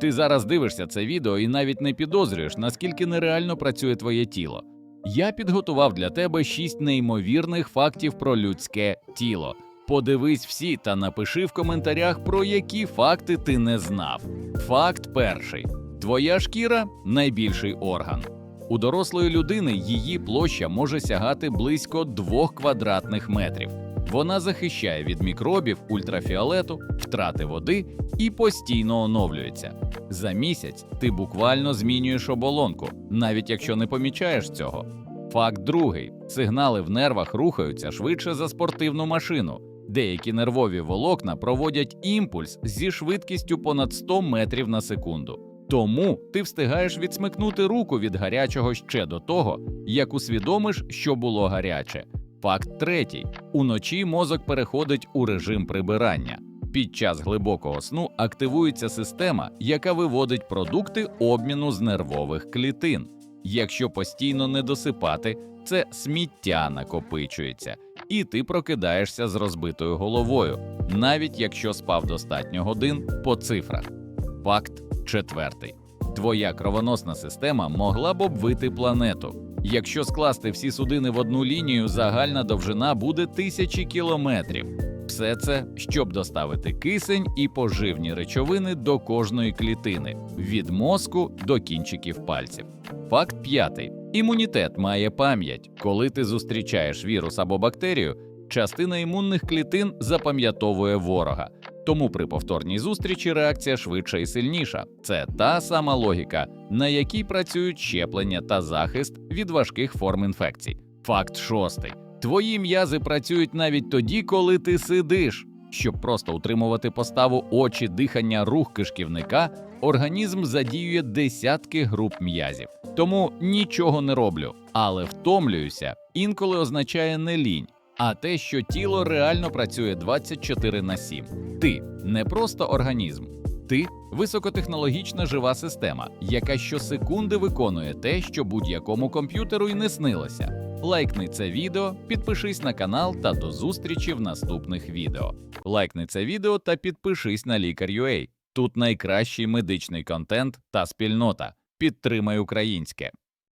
Ти зараз дивишся це відео і навіть не підозрюєш, наскільки нереально працює твоє тіло. Я підготував для тебе шість неймовірних фактів про людське тіло. Подивись всі та напиши в коментарях, про які факти ти не знав. Факт перший: твоя шкіра найбільший орган. У дорослої людини її площа може сягати близько 2 квадратних метрів. Вона захищає від мікробів, ультрафіолету, втрати води і постійно оновлюється. За місяць ти буквально змінюєш оболонку, навіть якщо не помічаєш цього. Факт другий: сигнали в нервах рухаються швидше за спортивну машину. Деякі нервові волокна проводять імпульс зі швидкістю понад 100 метрів на секунду. Тому ти встигаєш відсмикнути руку від гарячого ще до того, як усвідомиш, що було гаряче. Факт третій: уночі мозок переходить у режим прибирання. Під час глибокого сну активується система, яка виводить продукти обміну з нервових клітин. Якщо постійно не досипати, це сміття накопичується, і ти прокидаєшся з розбитою головою, навіть якщо спав достатньо годин по цифрах. Факт четвертий: твоя кровоносна система могла б обвити планету. Якщо скласти всі судини в одну лінію, загальна довжина буде тисячі кілометрів. Все це, щоб доставити кисень і поживні речовини до кожної клітини від мозку до кінчиків пальців. Факт п'ятий: імунітет має пам'ять. Коли ти зустрічаєш вірус або бактерію, частина імунних клітин запам'ятовує ворога. Тому при повторній зустрічі реакція швидша і сильніша. Це та сама логіка, на якій працюють щеплення та захист від важких форм інфекцій. Факт шостий: твої м'язи працюють навіть тоді, коли ти сидиш. Щоб просто утримувати поставу очі, дихання, рух кишківника, організм задіює десятки груп м'язів. Тому нічого не роблю, але втомлююся інколи означає не лінь, а те, що тіло реально працює 24 на 7. Ти не просто організм, ти високотехнологічна жива система, яка щосекунди виконує те, що будь-якому комп'ютеру й не снилося. Лайкни це відео, підпишись на канал та до зустрічі в наступних відео. Лайкни це відео та підпишись на Лікар.ua. Тут найкращий медичний контент та спільнота. Підтримай українське.